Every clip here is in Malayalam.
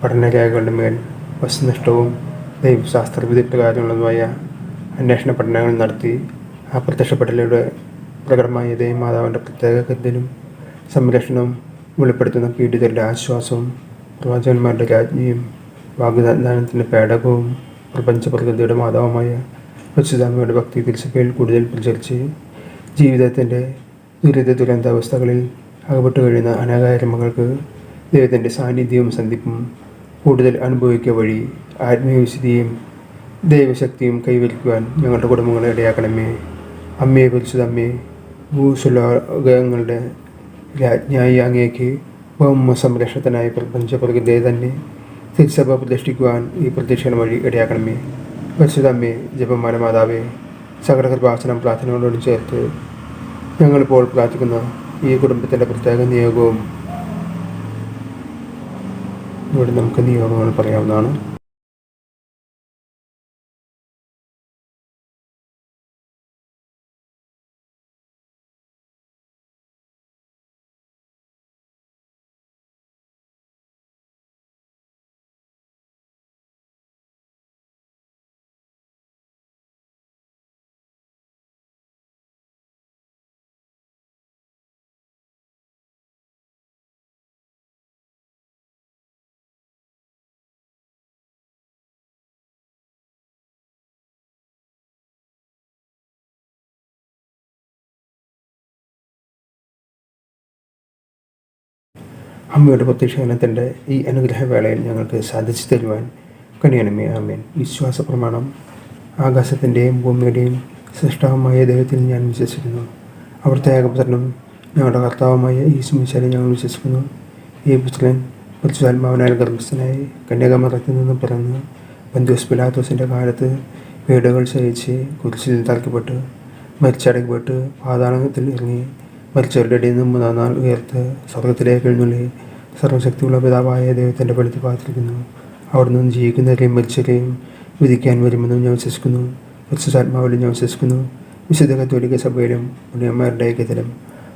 പഠനരേഖകളുടെ മേൽ വസ്തുനിഷ്ഠവും ദൈവശാസ്ത്ര വിദഗ്ധകാര്യമുള്ളതുമായ അന്വേഷണ പഠനങ്ങൾ നടത്തി ആ പ്രത്യക്ഷപ്പെടലിലൂടെ പ്രകടമായ ദൈവമാതാവിന്റെ പ്രത്യേക കരുതലും സംരക്ഷണവും വെളിപ്പെടുത്തുന്ന പീഡിതരുടെ ആശ്വാസവും പ്രവാചകന്മാരുടെ രാജ്ഞിയും വാഗ്ദാനത്തിന്റെ പേടകവും പ്രപഞ്ച പ്രകൃതിയുടെ മാതാവുമായ വസുധാമയുടെ ഭക്തി തിരിച്ചപ്പയിൽ കൂടുതൽ പ്രചരിച്ച് ജീവിതത്തിന്റെ ദുരിത ദുരന്താവസ്ഥകളിൽ അകപ്പെട്ടു കഴിയുന്ന അനാകാരമകൾക്ക് മകൾക്ക് ദൈവത്തിന്റെ സാന്നിധ്യവും സന്ധിപ്പും കൂടുതൽ അനുഭവിക്കുക വഴി ആത്മീയവിശുദ്ധിയും ദൈവശക്തിയും കൈവരിക്കുവാൻ ഞങ്ങളുടെ കുടുംബങ്ങളെ ഇടയാക്കണമേ. അമ്മയെ പരിശുദ്ധമ്മേ ഭൂസുലോകങ്ങളുടെ രാജ്ഞായി അങ്ങേക്ക് ഭൗമ സംരക്ഷണത്തിനായി പ്രപഞ്ച പ്രകൃതിയെ തന്നെ തിരുസഭ പ്രതിഷ്ഠിക്കുവാൻ ഈ പ്രതീക്ഷണം വഴി ഇടയാക്കണമേ. പരിശുദ്ധ അമ്മേ ജപമാല മാതാവേ സകലകൃപാസനം പ്രാർത്ഥനകളോട് ചേർത്ത് ഞങ്ങളിപ്പോൾ പ്രാർത്ഥിക്കുന്ന ഈ കുടുംബത്തിന്റെ പ്രത്യേക നിയോഗവും ഇവിടെ നമുക്ക് നിയോഗങ്ങൾ പറയാവുന്നതാണ്. അമ്മയുടെ പ്രത്യക്ഷീകരണത്തിന്റെ ഈ അനുഗ്രഹവേളയിൽ ഞങ്ങൾക്ക് സാധിച്ചു തരുവാൻ കണിയണമേ ആമേൻ. വിശ്വാസ പ്രമാണം ആകാശത്തിന്റെയും ഭൂമിയുടെയും സൃഷ്ടാവുമായ ദൈവത്തിൽ ഞാൻ വിശ്വസിക്കുന്നു. അവിടുത്തെ ഏകപുത്രനും ഞങ്ങളുടെ കർത്താവുമായ ഈ സുമിശാലെ ഞങ്ങൾ വിശ്വസിക്കുന്നു. ഈ പുത്രൻ പരിശുദ്ധാത്മാവനാൽ ഗർഭസ്ഥനായി കന്യാകുമാരത്തിൽ നിന്ന് പിറന്ന് ബന്ധുസ് പിലാത്തോസിന്റെ കാലത്ത് വീടുകൾ സഹിച്ച് കുരിശിൽ തറക്കപ്പെട്ട് മരിച്ചടക്കപ്പെട്ട് പാതാളത്തിൽ ഇറങ്ങി മരിച്ചവരുടെ ഇടയിൽ നിന്ന് മൂന്നാം ഉയർത്ത് സ്വർഗത്തിലേക്ക് എഴുന്നള്ളി. സർവശക്തിയുള്ള പിതാവായ ദൈവത്തിന്റെ വെളുത്ത് പാത്തിരിക്കുന്നു അവിടെ നിന്ന് ജീവിക്കുന്നവരെയും മരിച്ചവരെയും വിധിക്കാൻ വരുമെന്നും ഞാൻ വിശ്വസിക്കുന്നു. പരിശുദ്ധാത്മാവിലും ഞാൻ വിശ്വസിക്കുന്നു. വിശുദ്ധ കത്തോലിക്ക സഭയിലും പുണ്യന്മാരുടെ ഐക്യത്തിലും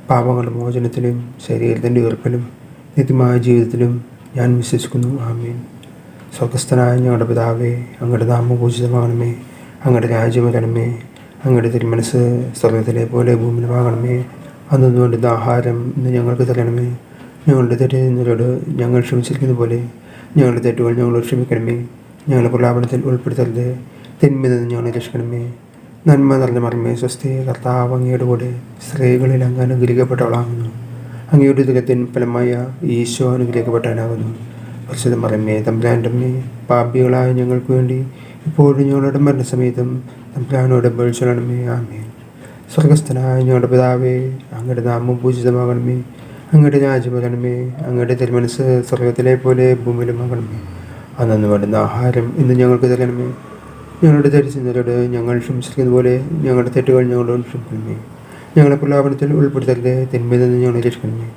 പാപങ്ങളുടെ മോചനത്തിലും ശരീരത്തിന്റെ ഉയർപ്പിലും നിത്യമായ ജീവിതത്തിലും ഞാൻ വിശ്വസിക്കുന്നു. ആമീൻ. സ്വർഗസ്ഥനായ ഞങ്ങളുടെ പിതാവേ അങ്ങയുടെ നാമം പൂജിതമാകണമേ അങ്ങയുടെ രാജ്യം വരണമേ. അങ്ങയുടെ തിരുമനസ് സ്വർഗത്തിലെ പോലെ ഭൂമിയിലുമാകണമേ അന്നു വേണ്ടുന്ന ആഹാരം ഇന്ന് ഞങ്ങൾക്ക് തരണമേ. ഞങ്ങളുടെ തെറ്റിനോട് ഞങ്ങൾ ക്ഷമിച്ചിരിക്കുന്ന പോലെ ഞങ്ങളുടെ തെറ്റുകൾ ഞങ്ങൾ ക്ഷമിക്കണമേ. ഞങ്ങളുടെ പ്രലാപനത്തിൽ ഉൾപ്പെടുത്തരുത്. തിന്മയിൽ നിന്ന് ഞങ്ങളെ രക്ഷിക്കണമേ. നന്മ നിറഞ്ഞ മറമേ സ്വസ്തി കർത്താവ് അങ്ങയുടെ കൂടെ സ്ത്രീകളിൽ അങ്ങ് അനുഗ്രഹിക്കപ്പെട്ടവളാകുന്നു. അങ്ങയുടെ ദുഃഖത്തിൻ ഫലമായ ഈശോ അനുഗ്രഹിക്കപ്പെട്ടവനാകുന്നു. പ്രസിദ്ധ മറമേ തമ്പുരാന്റെ അമ്മേ പാപികളായ ഞങ്ങൾക്ക് വേണ്ടി ഇപ്പോഴും ഞങ്ങളുടെ മരണസമയത്തും തമ്പുരാനോട് ബഴിച്ചണമേ ആമേ സ്വർഗസ്ഥനായ ഞങ്ങളുടെ പിതാവേ അങ്ങയുടെ നാമം പൂജിതമാകണമേ. അങ്ങയുടെ രാജ്യമാകണമേ. അങ്ങയുടെ തിരുമനസ് സ്വർഗത്തിലെ പോലെ ഭൂമിയിലുമാകണമേ അന്നു വേണ്ടുന്ന ആഹാരം ഇന്ന് ഞങ്ങൾക്ക് തരണമേ. ഞങ്ങളുടെ തെറ്റിച്ചവരോട് ഞങ്ങൾ ക്ഷമിച്ചിരിക്കുന്ന പോലെ ഞങ്ങളുടെ തെറ്റുകൾ ഞങ്ങളോട് ക്ഷമിക്കണമേ. ഞങ്ങളെ പ്രലാപനത്തിൽ ഉൾപ്പെടുത്തരുത് തിന്മയിൽ നിന്ന് ഞങ്ങളെ രക്ഷിക്കണമേ.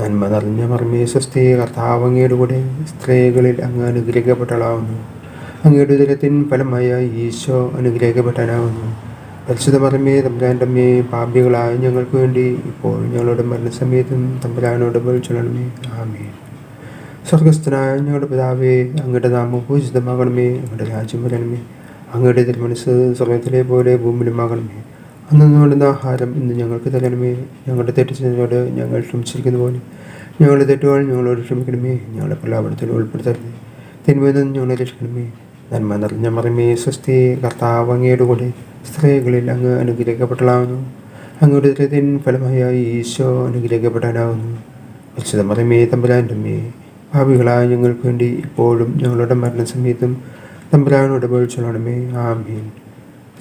നന്മ നിറഞ്ഞ മർമ്മേ സ്വസ്തി കർത്താവങ്ങയുടെ കൂടെ സ്ത്രീകളിൽ അങ്ങ് അനുഗ്രഹിക്കപ്പെട്ടളാവുന്നു അങ്ങയുടെ ഉദരത്തിൻ ഫലമായ ഈശോ അനുഗ്രഹിക്കപ്പെട്ടാനാവുന്നു. പരിശുദ്ധ മറമേ തമ്പുരാന്റെ അമ്മയെ പാപികളായ ഞങ്ങൾക്ക് വേണ്ടി ഇപ്പോൾ ഞങ്ങളുടെ മരണസമയത്തും തമ്പുരാനോട് വിളിച്ചൊള്ളണമേ ആമേ സ്വർഗസ്ഥനായ ഞങ്ങളുടെ പിതാവേ അങ്ങയുടെ നാമം പൂജിതമാകണമേ. അങ്ങയുടെ രാജ്യം വരണമേ. അങ്ങയുടെ തിരുമനസ് സ്വർഗത്തിലെ പോലെ ഭൂമിയിലുമാകണമേ അന്ന് നിങ്ങളുടെ ആഹാരം ഇന്ന് ഞങ്ങൾക്ക് തരണമേ. ഞങ്ങളുടെ തെറ്റിച്ചതിനോട് ഞങ്ങൾ ക്ഷമിച്ചിരിക്കുന്ന പോലെ ഞങ്ങളുടെ തെറ്റുകൾ ഞങ്ങളോട് ക്ഷമിക്കണമേ. ഞങ്ങളുടെ പ്രലാപനത്തിൽ ഉൾപ്പെടുത്തരുത്. തിന്മയിൽ ഞങ്ങളെ രക്ഷിക്കണമേ. നന്മ നിറഞ്ഞ മറമേ സ്വസ്തി കർത്താവ് കൂടെ സ്ത്രീകളിൽ അങ്ങ് അനുഗ്രഹിക്കപ്പെട്ടതാവുന്നു അങ്ങയുടെ ദൃത്തിൻ ഫലമായി ഈശോ അനുഗ്രഹിക്കപ്പെടാനാവുന്നു വിശുദ്ധ മറമേ തമ്പുരാന്റെ ഭാവികളായ ഞങ്ങൾക്ക് വേണ്ടി ഇപ്പോഴും ഞങ്ങളുടെ മരണസമയത്തും തമ്പുരാനോട് പേഴ്ചൊല്ലണമേ ആമീൻ.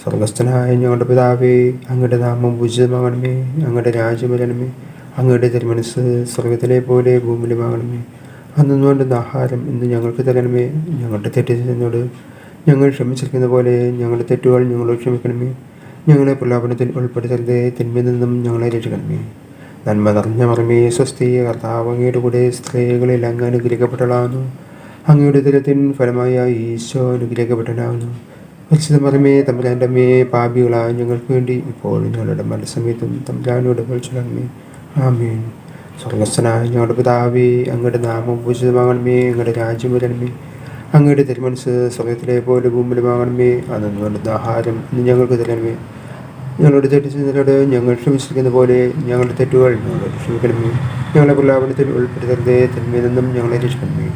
സ്വർഗസ്ഥനായ ഞങ്ങളുടെ പിതാവേ അങ്ങയുടെ നാമം പൂജിതമാകണമേ അങ്ങയുടെ രാജ്യം വരണമേ. അങ്ങയുടെ തിരുമനസ് സ്വർഗത്തിലെ പോലെ ഭൂമിയിലുമാകണമേ. അന്നു വേണ്ടുന്ന ആഹാരം ഇന്ന് ഞങ്ങൾക്ക് തരണമേ. ഞങ്ങളുടെ തെറ്റിച്ചതിനോട് ഞങ്ങൾ ക്ഷമിച്ചിരിക്കുന്ന പോലെ ഞങ്ങളുടെ തെറ്റുകൾ ഞങ്ങളോട് ക്ഷമിക്കണമേ. ഞങ്ങളെ പ്രലാപനത്തിൽ ഉൾപ്പെടുത്തരുതേ. തിന്മയിൽ നിന്നും ഞങ്ങളെ രക്ഷിക്കണമേ. നന്മ നിറഞ്ഞ മറമേ സ്വസ്തി കർത്താവ് അങ്ങയുടെ കൂടെ സ്ത്രീകളിൽ അങ്ങ് അനുഗ്രഹിക്കപ്പെട്ടതാകുന്നു അങ്ങയുടെ ദുരത്തിൻ ഫലമായ ഈശോ അനുഗ്രഹിക്കപ്പെട്ടതാകുന്നു പരിശുദ്ധ മറമേ തമ്പുരാന്റെ അമ്മയെ പാപികളായ ഞങ്ങൾക്ക് വേണ്ടി ഇപ്പോൾ ഞങ്ങളുടെ മനസ്സമയത്തും തമ്പുരാനോട് വിളിച്ചിടണമേ ആമേൻ. സ്വർഗസ്വനായ ഞങ്ങളുടെ പിതാവേ അങ്ങയുടെ നാമം പൂജിതമാകണമേ അങ്ങയുടെ രാജ്യം വരണമേ. അങ്ങയുടെ തിരുമനസ് സമയത്തിലെ പോലെ ഭൂമിലുമാകണമേ അന്നു വേണ്ടുന്ന ആഹാരം ഞങ്ങൾക്ക് തരണമേ. ഞങ്ങളുടെ തെറ്റ് തെറ്റിച്ചതിനോട് ഞങ്ങൾ ക്ഷമിച്ചിരിക്കുന്ന പോലെ ഞങ്ങളുടെ തെറ്റുകൾ ഞങ്ങളോട് ക്ഷമിക്കണമേ. ഞങ്ങളെ പ്രലാപനത്തിൽ ഉൾപ്പെടുത്തരുതേ തിന്മയിൽ നിന്നും ഞങ്ങളെ രക്ഷിക്കണമേ.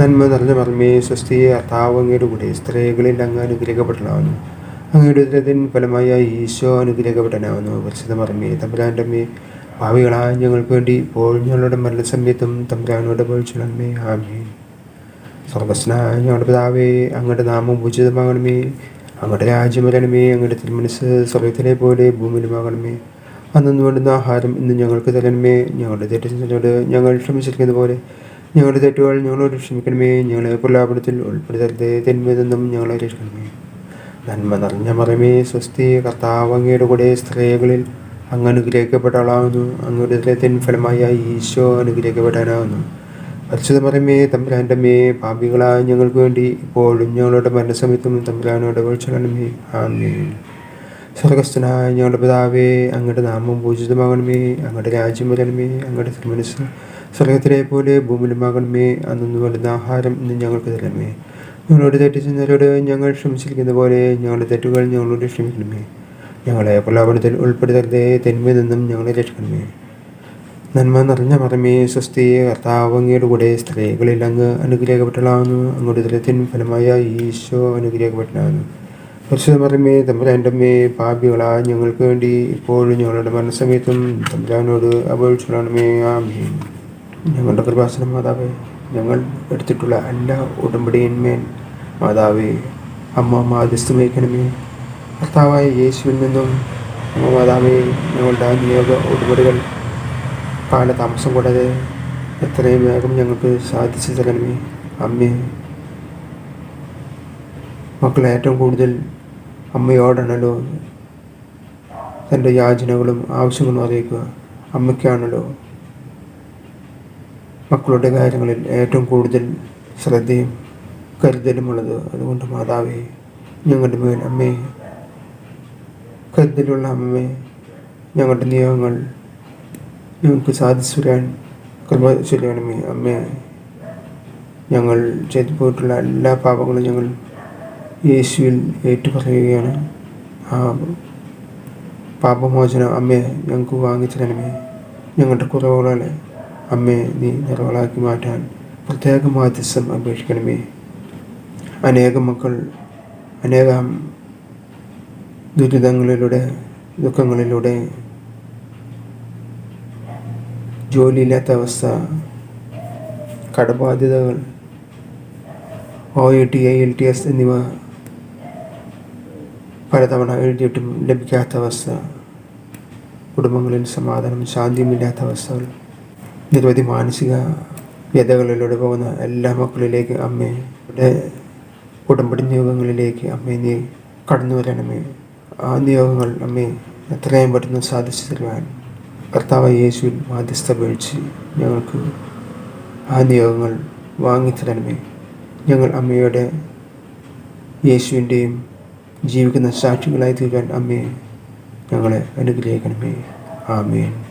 നന്മ നിറഞ്ഞ മർമ്മേ സ്വസ്തിയെ അർത്താവ് അങ്ങയുടെ കൂടെ സ്ത്രീകളിൽ അങ്ങ് അനുഗ്രഹിക്കപ്പെട്ടതാവുന്നു അങ്ങയുടെ ഉദരത്തിൻ ഫലമായ ഈശോ അനുഗ്രഹിക്കപ്പെട്ടനാവുന്നു പരിശുദ്ധ മർമ്മേ തമ്പുരാന്റെ അമ്മേ ഭാവികളായ ഞങ്ങൾക്ക് വേണ്ടി ഇപ്പോൾ ഞങ്ങളുടെ മരണസമയത്തും തമ്പുരാനോട് ചെയ്യണമേ ആമേ സ്വർഗസ്നായ ഞങ്ങളുടെ പിതാവേ അങ്ങയുടെ നാമം ഉചിതമാകണമേ അങ്ങയുടെ രാജ്യം വരണമേ അങ്ങയുടെ തിരുമനസ് സ്വർഗത്തിലെ പോലെ ഭൂമിയിലുമാകണമേ. അന്നു വേണ്ടുന്ന ആഹാരം ഇന്ന് ഞങ്ങൾക്ക് തരണമേ. ഞങ്ങളുടെ തെറ്റിനോട് ഞങ്ങൾ ക്ഷമിച്ചിരിക്കുന്ന പോലെ ഞങ്ങളുടെ തെറ്റുകൾ ഞങ്ങളോട് ക്ഷമിക്കണമേ. ഞങ്ങളെ പ്രലാപനത്തിൽ ഉൾപ്പെടുത്തരുതേ. തെന്മതെന്നും ഞങ്ങളെ രക്ഷിക്കണമേ. നന്മ നിറഞ്ഞ മറമേ സ്വസ്തി കർത്താവ് അങ്ങയുടെ കൂടെ സ്ത്രീകളിൽ അങ്ങ് അനുഗ്രഹിക്കപ്പെട്ട ആളാവുന്നു അങ്ങയുടെ ഫലമായ ഈശോ അനുഗ്രഹിക്കപ്പെടാനാവുന്നു പരിശുദ്ധ പറയുമേ തമ്പുരാന്റെ മേ പാപികളായ ഞങ്ങൾക്ക് വേണ്ടി ഇപ്പോഴും ഞങ്ങളുടെ മരണസമയത്തും തമ്പുരാനോട് വിളിച്ചണമേ ആമേൻ. സ്വർഗസ്ഥനായ ഞങ്ങളുടെ പിതാവേ അങ്ങയുടെ നാമം പൂജിതമാകണമേ അങ്ങയുടെ രാജ്യം വരണമേ അങ്ങയുടെ തിരുമനസ് സ്വർഗത്തിലെ പോലെ ഭൂമിയിലുമാകണമേ അന്നു വേണ്ടുന്ന ആഹാരം ഇന്ന് ഞങ്ങൾക്ക് തരണമേ. ഞങ്ങളോട് തെറ്റിച്ചവരോട് ഞങ്ങൾ ക്ഷമിച്ചിരിക്കുന്ന പോലെ ഞങ്ങളുടെ തെറ്റുകൾ ഞങ്ങളോട് ക്ഷമിക്കണമേ. ഞങ്ങളെ പ്രലാപനത്തിൽ ഉൾപ്പെടുത്തരുതേ തെന്മയിൽ നിന്നും ഞങ്ങളെ രക്ഷിക്കണമേ. നന്മ നിറഞ്ഞ മറമേ സ്വസ്തി കർത്താവ് അങ്ങയുടെ കൂടെ സ്ത്രീകളിൽ അങ്ങ് അനുഗ്രഹിക്കപ്പെട്ടതാകുന്നു അങ്ങോട്ട് ദലത്തിൻ ഫലമായ ഈശോ അനുഗ്രഹിക്കപ്പെട്ടതാകുന്നു പരിശുദ്ധ മറമേ തമ്പുരാന്റെ അമ്മേ പാപികളാ ഞങ്ങൾക്ക് വേണ്ടി ഇപ്പോഴും ഞങ്ങളുടെ മരണസമയത്തും തമ്പുരാനോട് അപേക്ഷിക്കണമേ ആമേൻ. ഞങ്ങളുടെ കൃപാസന മാതാവേ ഞങ്ങൾ എടുത്തിട്ടുള്ള എല്ലാ ഉടമ്പടിയന്മേൻ മാതാവേ അമ്മ മാധ്യസ്ഥമേക്കണമേ കർത്താവായ യേശുവിൽ നിന്നും അമ്മ മാതാവേ ഞങ്ങളുടെ നിയോഗ ഉടമ്പടികൾ കാലതാമസം കൂടാതെ എത്രയും വേഗം ഞങ്ങൾക്ക് സാധിച്ചു തരണമേ അമ്മേ. മക്കൾ ഏറ്റവും കൂടുതൽ അമ്മയോടാണല്ലോ തന്റെ യാചനകളും ആവശ്യങ്ങളും അറിയിക്കുക. അമ്മയ്ക്കാണല്ലോ മക്കളുടെ കാര്യങ്ങളിൽ ഏറ്റവും കൂടുതൽ ശ്രദ്ധയും കരുതലുമുള്ളത്. അതുകൊണ്ട് മാതാവേ ഞങ്ങളുടെ മേൽ അമ്മേ. കരുതലുള്ള അമ്മേ ഞങ്ങളുടെ നിയമങ്ങൾ ഞങ്ങൾക്ക് സാധിച്ചു വരാൻ കൃപ ചൊല്ലണമേ അമ്മേ ഞങ്ങൾ ചെയ്തു പോയിട്ടുള്ള എല്ലാ പാപങ്ങളും ഞങ്ങൾ യേശുവിൽ ഏറ്റുപറയുകയാണ്. ആ പാപമോചനം അമ്മയെ ഞങ്ങൾക്ക് വാങ്ങിച്ചു തരണമേ ഞങ്ങളുടെ കുറവുകളെ അമ്മയെ നീ നിറവളാക്കി മാറ്റാൻ പ്രത്യേക മാധ്യസ്ഥം അപേക്ഷിക്കണമേ. അനേകം മക്കൾ അനേകം ദുരിതങ്ങളിലൂടെ ദുഃഖങ്ങളിലൂടെ ജോലിയില്ലാത്ത അവസ്ഥ കടബാധ്യതകൾ O E T I L T S എന്നിവ പലതവണ എഴുതിയിട്ടും ലഭിക്കാത്ത അവസ്ഥ കുടുംബങ്ങളിൽ സമാധാനം ശാന്തിയുമില്ലാത്ത അവസ്ഥകൾ നിരവധി മാനസിക വ്യതകളിലൂടെ പോകുന്ന എല്ലാ മക്കളിലേക്ക് അമ്മയുടെ ഉടമ്പടി നിയോഗങ്ങളിലേക്ക് അമ്മയെ നീ കടന്നു വരണമേ ആ നിയോഗങ്ങൾ അമ്മയെ എത്രയും പെട്ടെന്ന് സാധിച്ചു തരുവാൻ. കർത്താവ് യേശുവിൽ മാധ്യസ്ഥ വീഴ്ച ഞങ്ങൾക്ക് ആ നിയോഗങ്ങൾ വാങ്ങിത്തരണമേ ഞങ്ങൾ അമ്മയുടെ യേശുവിന്റെയും ജീവിക്കുന്ന സാക്ഷികളായി തീരാൻ അമ്മയെ ഞങ്ങളെ അനുഗ്രഹിക്കണമേ. ആമേൻ.